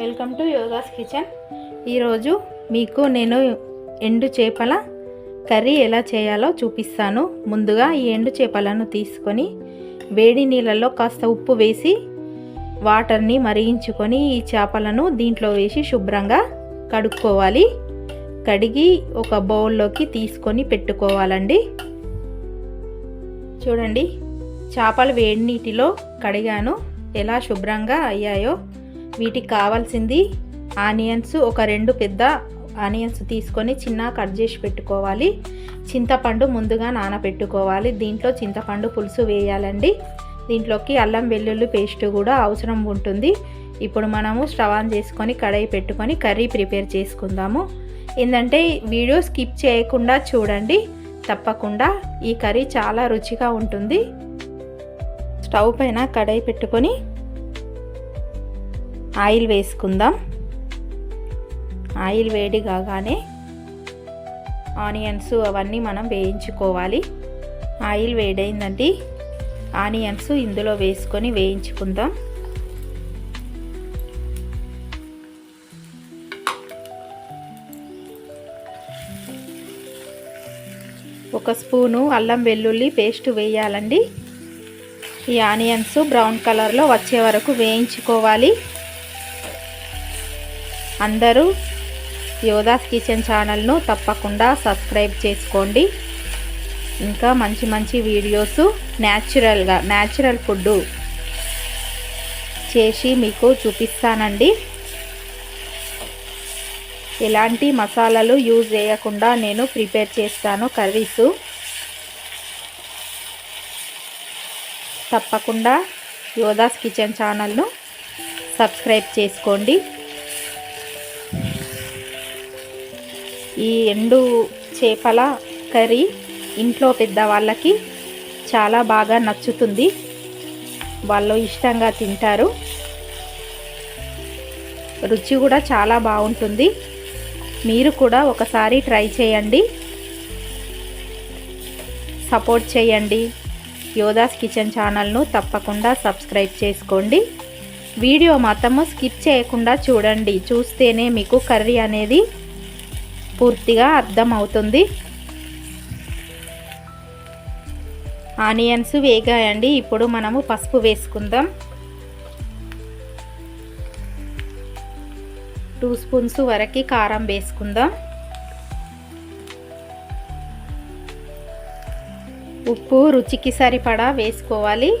Welcome to yogas kitchen. ఈరోజు మీకు నేను ఎండు చేపల కర్రీ ఎలా చేయాలో చూపిస్తాను. ముందుగా ఈ ఎండు చేపలను తీసుకొని వేడి నీళ్ళల్లో కాస్త ఉప్పు వేసి వాటర్ని మరిగించుకొని ఈ చేపలను దీంట్లో వేసి శుభ్రంగా కడుక్కోవాలి. కడిగి ఒక బౌల్లోకి తీసుకొని పెట్టుకోవాలండి. చూడండి చేపలు వేడి నీటిలో కడిగాను. ఎలా శుభ్రంగా అయ్యాయో వీటికి కావాల్సింది ఆనియన్స్ ఒక రెండు పెద్ద ఆనియన్స్ తీసుకొని చిన్న కట్ చేసి పెట్టుకోవాలి. చింతపండు ముందుగా నానబెట్టుకోవాలి దీంట్లో చింతపండు పులుసు వేయాలండి. దీంట్లోకి అల్లం వెల్లుల్లి పేస్ట్ కూడా అవసరం ఉంటుంది. ఇప్పుడు మనము స్టవ్ ఆన్ చేసుకొని కడాయి పెట్టుకొని కర్రీ ప్రిపేర్ చేసుకుందాము. ఏంటంటే వీడియో స్కిప్ చేయకుండా చూడండి. తప్పకుండా ఈ కర్రీ చాలా రుచిగా ఉంటుంది. స్టవ్ పైన కడాయి పెట్టుకొని ఆయిల్ వేసుకుందాం. ఆయిల్ వేడి కాగానే ఆనియన్స్ అవన్నీ మనం వేయించుకోవాలి. ఆయిల్ వేడైందండి. ఆనియన్స్ ఇందులో వేసుకొని వేయించుకుందాం. ఒక స్పూను అల్లం వెల్లుల్లి పేస్ట్ వేయాలండి. ఈ ఆనియన్స్ బ్రౌన్ కలర్లో వచ్చే వరకు వేయించుకోవాలి. అందరూ యోదాస్ కిచెన్ ఛానల్ను తప్పకుండా సబ్స్క్రైబ్ చేసుకోండి. ఇంకా మంచి మంచి వీడియోస్ న్యాచురల్గా న్యాచురల్ ఫుడ్ చేసి మీకు చూపిస్తానండి. ఎలాంటి మసాలాలు యూజ్ చేయకుండా నేను ప్రిపేర్ చేస్తాను కర్రీస్. తప్పకుండా యోదాస్ కిచెన్ ఛానల్ను సబ్స్క్రైబ్ చేసుకోండి. ఈ ఎండు చేపల కర్రీ ఇంట్లో పెద్దవాళ్ళకి చాలా బాగా నచ్చుతుంది. వాళ్ళు ఇష్టంగా తింటారు. రుచి కూడా చాలా బాగుంటుంది. మీరు కూడా ఒకసారి ట్రై చేయండి. సపోర్ట్ చేయండి. యోధాస్ కిచెన్ ఛానల్ను తప్పకుండా సబ్స్క్రైబ్ చేసుకోండి. వీడియో మాత్రము స్కిప్ చేయకుండా చూడండి. చూస్తేనే మీకు కర్రీ అనేది పూర్తిగా అర్థమవుతుంది. ఆనియన్స్ వేగాయండి. ఇప్పుడు మనము పసుపు వేసుకుందాం. టూ స్పూన్స్ వరకు కారం వేసుకుందాం. ఉప్పు రుచికి సరిపడా వేసుకోవాలి.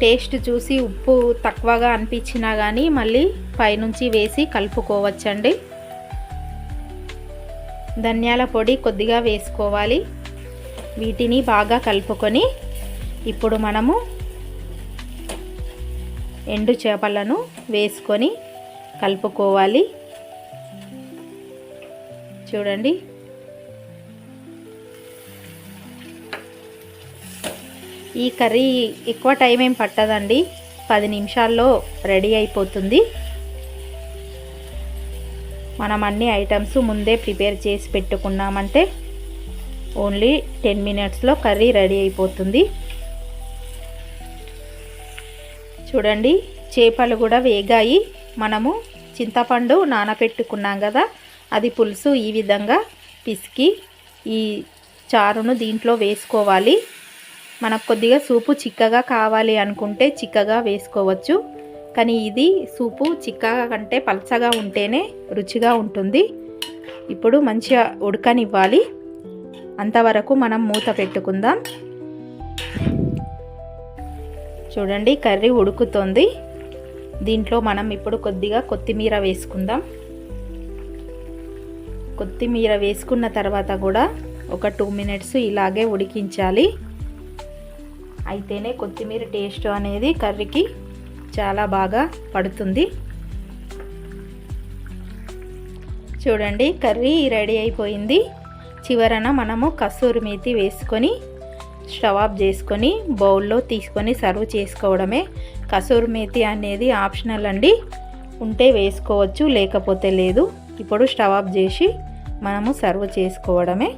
టేస్ట్ చూసి ఉప్పు తక్కువగా అనిపించినా కానీ మళ్ళీ పైనుంచి వేసి కలుపుకోవచ్చండి. ధనియాల పొడి కొద్దిగా వేసుకోవాలి. వీటిని బాగా కలుపుకొని ఇప్పుడు మనము ఎండు చేపలను వేసుకొని కలుపుకోవాలి. చూడండి. ఈ కర్రీ ఎక్కువ టైం ఏం పట్టదండి. పది నిమిషాల్లో రెడీ అయిపోతుంది. మనం అన్ని ఐటమ్స్ ముందే ప్రిపేర్ చేసి పెట్టుకున్నామంటే ఓన్లీ టెన్ మినిట్స్లో కర్రీ రెడీ అయిపోతుంది. చూడండి చేపలు కూడా వేగాయి. మనము చింతపండు నానబెట్టుకున్నాం కదా అది పులుసు ఈ విధంగా పిసికి ఈ చారును దీంట్లో వేసుకోవాలి. మనకు కొద్దిగా సూపు చిక్కగా కావాలి అనుకుంటే చిక్కగా వేసుకోవచ్చు. కానీ ఇది సూపు చిక్కగా కంటే పలచగా ఉంటేనే రుచిగా ఉంటుంది. ఇప్పుడు మంచిగా ఉడకనివ్వాలి. అంతవరకు మనం మూత పెట్టుకుందాం. చూడండి కర్రీ ఉడుకుతుంది. దీంట్లో మనం ఇప్పుడు కొద్దిగా కొత్తిమీర వేసుకుందాం. కొత్తిమీర వేసుకున్న తర్వాత కూడా ఒక టూ మినిట్స్ ఇలాగే ఉడికించాలి. అయితేనే కొత్తిమీర టేస్ట్ అనేది కర్రీకి చాలా బాగా పడుతుంది. చూడండి కర్రీ రెడీ అయిపోయింది. చివరన మనము కస్తూరి మేతి వేసుకొని స్టవ్ ఆఫ్ చేసుకొని బౌల్లో తీసుకొని సర్వ్ చేసుకోవడమే. కసూరి మేతి అనేది ఆప్షనల్ అండి. ఉంటే వేసుకోవచ్చు లేకపోతే లేదు. ఇప్పుడు స్టవ్ ఆఫ్ చేసి మనము సర్వ్ చేసుకోవడమే.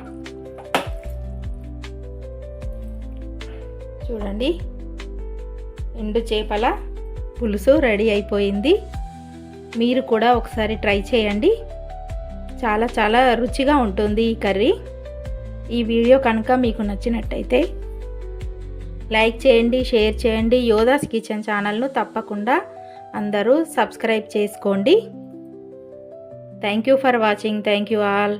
చూడండి ఎండు చేపల పులుసు రెడీ అయిపోయింది. మీరు కూడా ఒకసారి ట్రై చేయండి. చాలా చాలా రుచిగా ఉంటుంది ఈ కర్రీ. ఈ వీడియో కనుక మీకు నచ్చినట్టయితే లైక్ చేయండి షేర్ చేయండి. యోధాస్ కిచెన్ ఛానల్ను తప్పకుండా అందరూ సబ్స్క్రైబ్ చేసుకోండి. Thank you for watching. Thank you all.